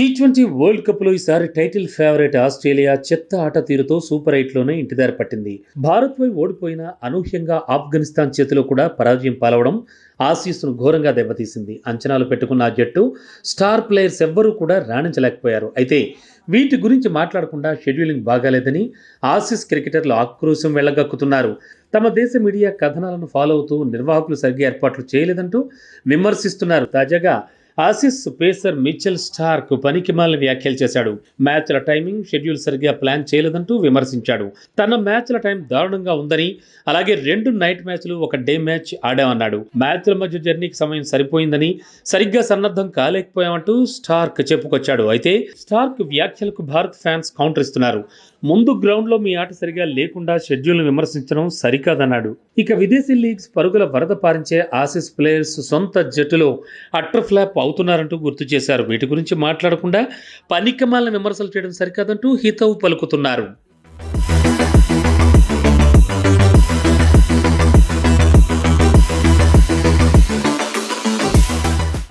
T twenty world కప్లో ఈసారి title favourite Australia చెత్త ఆట తీరుతో సూపర్ ఎయిట్లోనే ఇంటిదారి పట్టింది. భారత్పై ఓడిపోయిన అనూహ్యంగా ఆఫ్ఘనిస్తాన్ చేతిలో కూడా పరాజయం పాలవడం ఆసీస్ను ఘోరంగా దెబ్బతీసింది. అంచనాలు పెట్టుకున్న ఆ జట్టు స్టార్ ప్లేయర్స్ ఎవ్వరూ కూడా రాణించలేకపోయారు. అయితే వీటి గురించి మాట్లాడకుండా షెడ్యూలింగ్ బాగాలేదని ఆసీస్ క్రికెటర్లు ఆక్రోశం వెళ్ళగక్కుతున్నారు తమ దేశ మీడియా కథనాలను ఫాలో అవుతూ నిర్వాహకులు సరిగ్గా ఏర్పాట్లు చేయలేదంటూ విమర్శిస్తున్నారు. తాజాగా ఆసిస్ పేసర్ మిచెల్ స్టార్క్ పనికిమాలిన వ్యాఖ్యలు చేశాడు. మ్యాచ్ల టైమింగ్ షెడ్యూల్ సరిగ్గా ప్లాన్ చేయలేదంటూ విమర్శించాడు. తన మ్యాచ్ల టైం దారుణంగా ఉందని అలాగే రెండు నైట్ మ్యాచ్లు ఒక డే మ్యాచ్ ఆడామన్నాడు. మ్యాచ్ల మధ్య జర్నీకి సమయం సరిపోయిందని సరిగ్గా సన్నద్ధం కాలేకపోయామంటూ స్టార్క్ చెప్పుకొచ్చాడు. అయితే స్టార్క్ వ్యాఖ్యలకు భారత్ ఫ్యాన్స్ కౌంటర్ ఇస్తున్నారు. ముందు గ్రౌండ్లో మీ ఆట సరిగా లేకుండా షెడ్యూల్ను విమర్శించడం సరికాదన్నాడు. ఇక విదేశీ లీగ్స్ పరుగుల వరద పారించే ఆసిస్ ప్లేయర్స్ సొంత జట్టులో అట్టర్ ఫ్లాప్ అవుతున్నారంటూ గుర్తు చేశారు. వీటి గురించి మాట్లాడకుండా పనికిమాలిన విమర్శలు చేయడం సరికాదంటూ హితవు పలుకుతున్నారు.